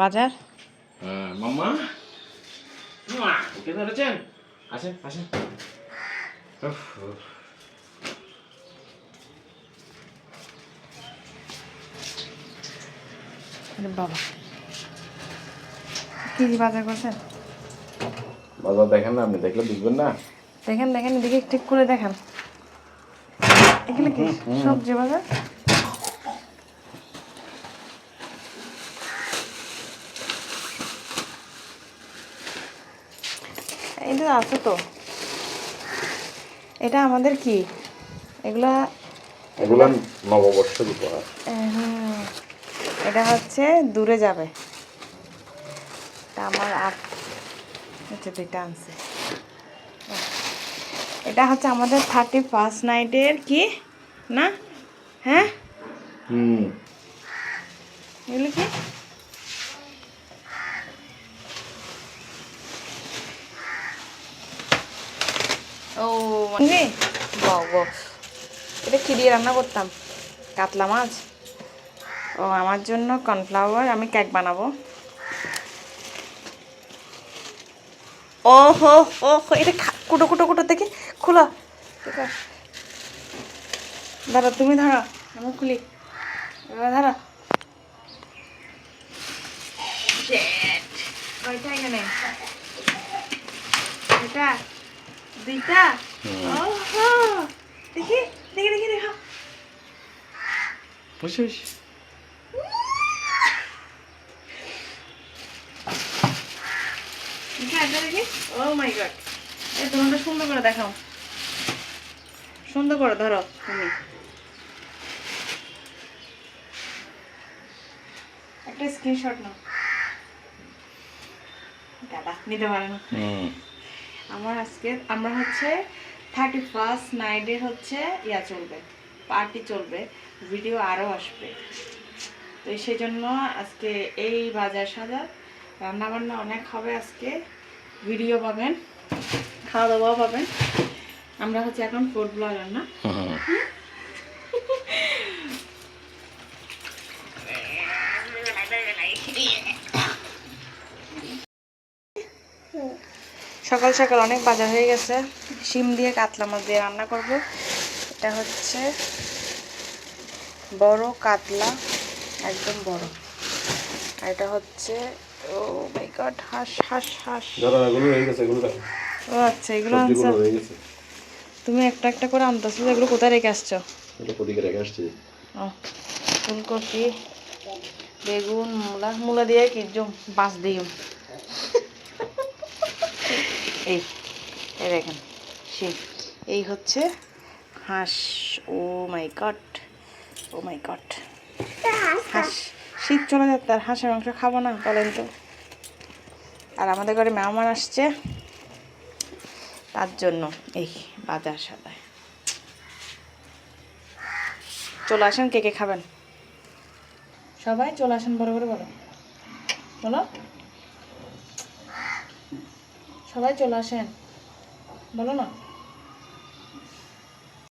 বাজার? মাম্মা? ধরেছেন? আসেন আসেন। বাবা। কি বাজার করছেন? বাজার দেখেন না আপনি দেখলে বুঝবেন না। দেখেন দেখেন ঠিক করে দেখেন। এগুলো কি সবজি বাজার? এটা আছে তো। এটা আমাদের কি? এগুলা এগুলো নববর্ষ উপহার। হুম, এটা হচ্ছে দূরে যাবে। আমার আপ হচ্ছে দুইটা আনছে। এটা হচ্ছে আমাদের থার্টি ফার্স্ট নাইটের কি? না? হ্যাঁ? হুম। এগুলো কি? ও মানে এটা কি দিয়ে রান্না করতাম? কাতলা মাছ? ও আমার জন্য কর্নফ্লাওয়ার আমি কেক বানাবো। ও হো ও এটা কুটো কুটো কুটো দেখে খোলা। দাঁড়া তুমি ধরো আমি খুলি ধরো. কয়টা এখানে। এটা। দুইটা? ওহো! দেখি দেখি দেখি দেখো। বসে বসে। দেখি ও মাই গড। এই তোমাকে সুন্দর করে দেখাও। সুন্দর করে ধরো তুমি। একটা স্ক্রিনশট নাও। দাদা নিতে পারে না। হুম। আমার আজকে আমরা হচ্ছে থার্টি ফার্স্ট নাইটে হচ্ছে ইয়া চলবে পার্টি চলবে ভিডিও আরও আসবে। তো সেই জন্য আজকে এই বাজার সাজার রান্না বান্না অনেক হবে আজকে ভিডিও পাবেন খাওয়া দাওয়াও পাবেন। আমরা হচ্ছে এখন ফুড ব্লগার না? হুম। সকাল সকাল অনেক বাজার হয়ে গেছে। শিম দিয়ে কাতলা মাছ দিয়ে রান্না করব। এটা হচ্ছে বড় কাতলা একদম বড়। আর এটা হচ্ছে ও মাই গড হাঁস হাঁস হাঁস। ও আচ্ছা এগুলো আনছো? তুমি একটা একটা করে আনতেছো এগুলো কোথায় রেখে আসছো? ফুলকপি বেগুন মূলা মূলা দিয়ে কি জম বাঁশ দিই। এই এই দেখেন সে এই হচ্ছে হাঁস, ও মাই গড, ও মাই গড। হাঁস, শীত চলে যাচ্ছে আর হাঁসের মাংস খাব না, বলেন তো। আর আমাদের ঘরে মেহমান আসছে, তার জন্য এই বাজার সাদায় চলে আসেন, কে কে খাবেন? সবাই চলে আসেন, বড় করে বলো। বলো। সবাই চলে আসেন। বলো না।